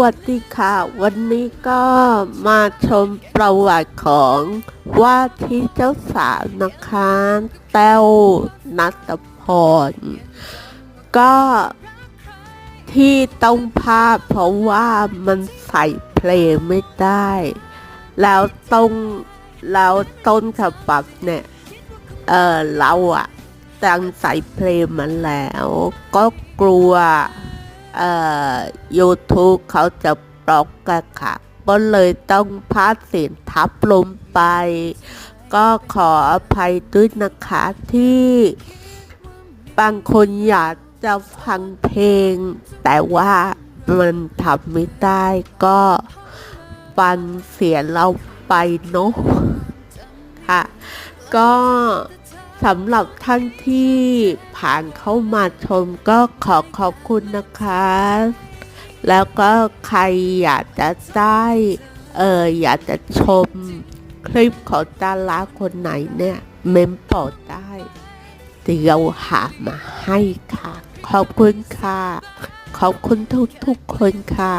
วัสดีค่ะ วันนี้ก็มาชมประวัติของว่าที่เจ้าสาวนะคะ แต้วนัตพร ก็ที่ต้องพาดเพราะว่ามันใส่เพลงไม่ได้ แล้วต้องแล้วต้นฉบับเนี่ย เออเราอะตั้งใส่เพลงมันแล้ว ก็กลัว เอ่อ YouTube เขาจะบล็อกกันค่ะ ก็เลยต้องพาดเสียงทับลงไป ก็ขออภัยด้วยนะคะที่บางคนอยากจะฟังเพลง แต่ว่ามันทำไม่ได้ก็ฟังเสียงเราไปเนาะค่ะ ก็ สำหรับท่านที่ผ่านเข้ามาชมก็ขอขอบคุณนะคะ แล้วก็ใครอยากจะได้เอออยากจะชมคลิปของดาราคนไหนเนี่ย เมมโปรดได้เดี๋ยวหามาให้ค่ะ ขอบคุณค่ะ ขอบคุณทุกทุกๆคนค่ะ